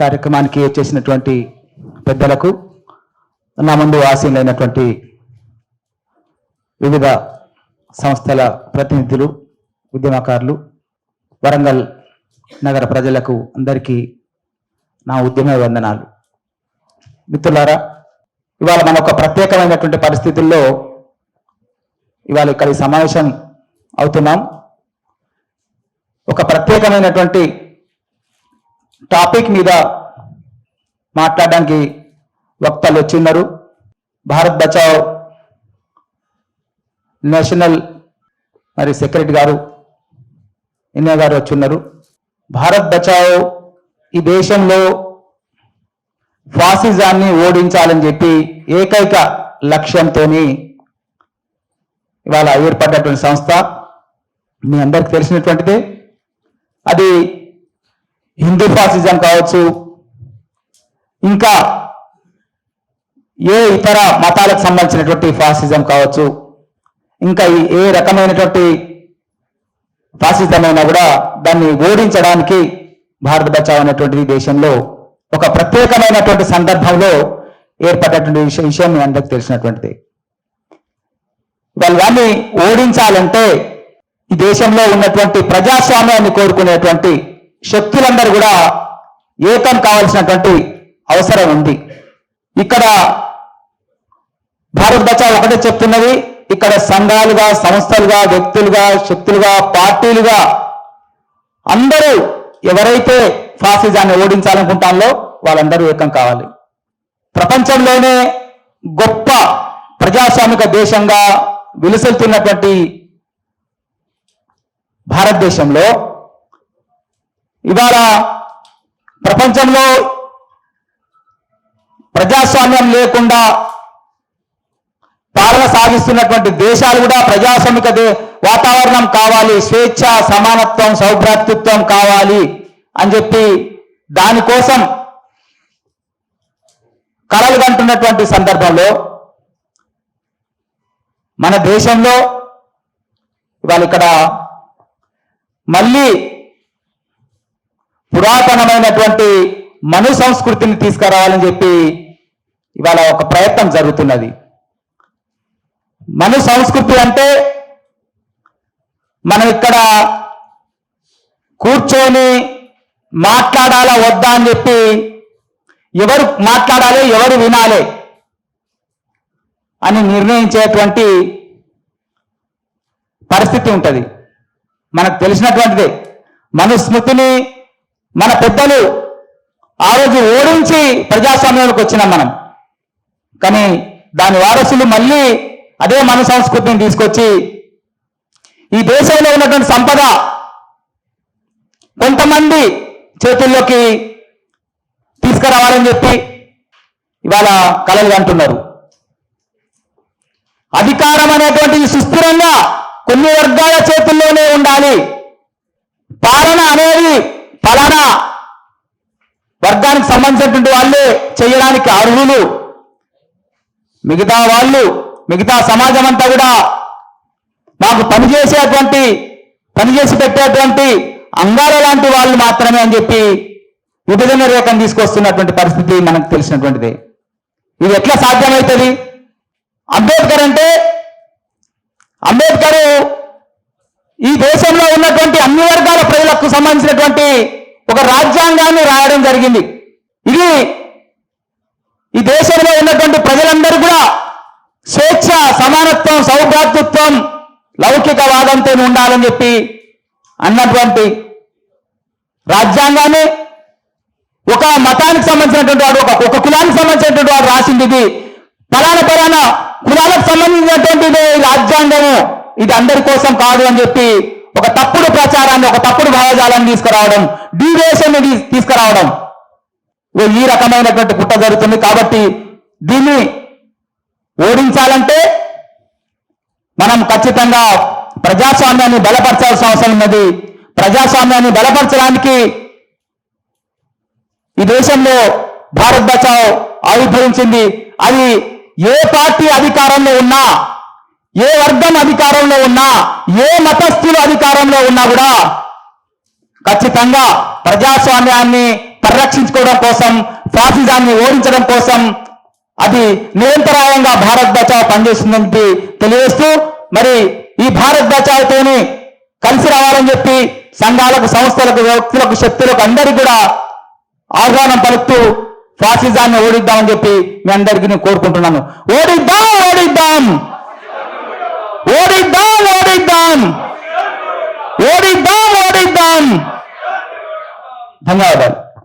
కార్యక్రమానికి చేసినటువంటి పెద్దలకు నా ముందు ఆశీనులైనటువంటి వివిధ సంస్థల ప్రతినిధులు ఉద్యమకారులు వరంగల్ నగర ప్రజలకు అందరికీ నా ఉద్యమ వందనాలు. మిత్రులారా ఇవాళ మన ఒక ప్రత్యేకమైనటువంటి పరిస్థితుల్లో ఇవాళ ఇక్కడ సమావేశం అవుతున్నాం. ఒక ప్రత్యేకమైనటువంటి టాపిక్ మీద మాట్లాడడానికి వక్తలు వచ్చిన్నారు. భారత్ బచావ్ నేషనల్ మరి సెక్రటరీ గారు ఇన్యా గారు వచ్చి ఉన్నారు భారత్ బచావ్ ఈ దేశంలో ఫాసిజాన్ని ఓడించాలని చెప్పి ఏకైక లక్ష్యంతో ఇవాళ ఏర్పడ్డటువంటి సంస్థ. మీ అందరికి తెలిసినటువంటిది. అది హిందూ ఫాసిజం కావచ్చు ఇంకా ఏ ఇతర మతాలకు సంబంధించినటువంటి ఫాసిజం కావచ్చు ఇంకా ఏ రకమైనటువంటి ఫాసిజం అయినా కూడా దాన్ని ఓడించడానికి భారత బచావ్ అనేటువంటి దేశంలో ఒక ప్రత్యేకమైనటువంటి సందర్భంలో ఏర్పడేటువంటి విషయం విషయం మీ అందరికి తెలిసినటువంటిది. వాళ్ళు దాన్ని ఓడించాలంటే ఈ దేశంలో ఉన్నటువంటి ప్రజాస్వామ్యాన్ని కోరుకునేటువంటి శక్తులందరూ కూడా ఏకం కావాల్సినటువంటి అవసరం ఉంది. ఇక్కడ భారత్ బచావ్ ఒకటే చెప్తున్నది. ఇక్కడ సంఘాలుగా సంస్థలుగా వ్యక్తులుగా శక్తులుగా పార్టీలుగా అందరూ ఎవరైతే ఫాసిజాన్ని ఓడించాలనుకుంటానో వాళ్ళందరూ ఏకం కావాలి. ప్రపంచంలోనే గొప్ప ప్రజాస్వామిక దేశంగా విలుసెల్తున్నటువంటి భారతదేశంలో ఇవాళ ప్రపంచంలో ప్రజాస్వామ్యం లేకుండా పాలన సాగిస్తున్నటువంటి దేశాలు కూడా ప్రజాస్వామిక దే- వాతావరణం కావాలి స్వేచ్ఛ సమానత్వం సౌభ్రాతృత్వం కావాలి అని చెప్పి దానికోసం కలలు కంటున్నటువంటి సందర్భంలో మన దేశంలో ఇవాళ ఇక్కడ మళ్ళీ పురాతనమైనటువంటి మను సంస్కృతిని తీసుకురావాలని చెప్పి ఇవాళ ఒక ప్రయత్నం జరుగుతున్నది. మను సంస్కృతి అంటే మనం ఇక్కడ కూర్చొని మాట్లాడాలా వద్దా అని చెప్పి ఎవరు మాట్లాడాలి ఎవరు వినాలి అని నిర్ణయించేటువంటి పరిస్థితి ఉంటుంది. మనకు తెలిసినటువంటిదే. మనుస్మృతిని మన పెద్దలు ఆ రోజు ఓడించి ప్రజాస్వామ్యంలోకి వచ్చినాం మనం. కానీ దాని వారసులు మళ్ళీ అదే మన సంస్కృతిని తీసుకొచ్చి ఈ దేశంలో ఉన్నటువంటి సంపద కొంతమంది చేతుల్లోకి తీసుకురావాలని చెప్పి ఇవాళ కలలు అంటున్నారు. అధికారం అనేటువంటిది సుస్థిరంగా కొన్ని వర్గాల చేతుల్లోనే ఉండాలి. వర్గానికి సంబంధించినటువంటి వాళ్ళే చేయడానికి అర్హులు. మిగతా వాళ్ళు మిగతా సమాజం అంతా కూడా మాకు పనిచేసేటువంటి పనిచేసి పెట్టేటువంటి అంగాల లాంటి వాళ్ళు మాత్రమే అని చెప్పి విభజన రేఖను తీసుకొస్తున్నటువంటి పరిస్థితి మనకు తెలిసినటువంటిది. ఇది ఎట్లా సాధ్యమవుతుంది అంబేద్కర్ అంటే అంబేద్కర్ ఈ దేశంలో ఉన్నటువంటి అన్ని వర్గాల ప్రజలకు సంబంధించినటువంటి ఒక రాజ్యాంగాన్ని రాయడం జరిగింది. ఇది ఈ దేశంలో ఉన్నటువంటి ప్రజలందరూ కూడా స్వేచ్ఛ సమానత్వం సౌభ్రాతృత్వం లౌకికవాదంతో ఉండాలని చెప్పి అన్నటువంటి రాజ్యాంగాన్ని ఒక మతానికి సంబంధించినటువంటి వాడు ఒక ఒక కులానికి సంబంధించినటువంటి వాడు రాసింది ఇది. పలానా పలానా కులాలకు సంబంధించినటువంటిది రాజ్యాంగము. ఇది అందరి కోసం కాదు అని చెప్పి ఒక తప్పుడు ప్రచారాన్ని ఒక తప్పుడు భావజాలాన్ని తీసుకురావడం డీవియేషన్ తీసుకురావడం. ఈ రకమైనటువంటి పుట్ట జరుగుతుంది కాబట్టి దీన్ని ఓడించాలంటే మనం ఖచ్చితంగా ప్రజాస్వామ్యాన్ని బలపరచాల్సిన అవసరం ఉన్నది. ప్రజాస్వామ్యాన్ని బలపరచడానికి ఈ దేశంలో భారత్ బచావ్ ఆవిర్భవించింది. అది ఏ పార్టీ అధికారంలో ఉన్నా ఏ వర్గం అధికారంలో ఉన్నా ఏ మతస్థులు అధికారంలో ఉన్నా కూడా ఖచ్చితంగా ప్రజాస్వామ్యాన్ని పరిరక్షించుకోవడం కోసం ఫాసిజాన్ని ఓడించడం కోసం అది నిరంతరాయంగా భారత్ బచావ్ పనిచేస్తుందని చెప్పి తెలియజేస్తూ మరి ఈ భారత్ బచావ్తోనే కలిసి రావాలని చెప్పి సంఘాలకు సంస్థలకు వ్యక్తులకు శక్తులకు అందరికీ కూడా ఆహ్వానం పలుకుతూ ఫాసిజాన్ని ఓడిద్దామని చెప్పి మీ అందరికీ నేను కోరుకుంటున్నాను. ఓడిద్దాం ఓడిద్దాం! ఓడిద్దాం ఓడిద్దాం! ఓడిద్దాం ఓడిద్దాం! ధన్యవాదాలు.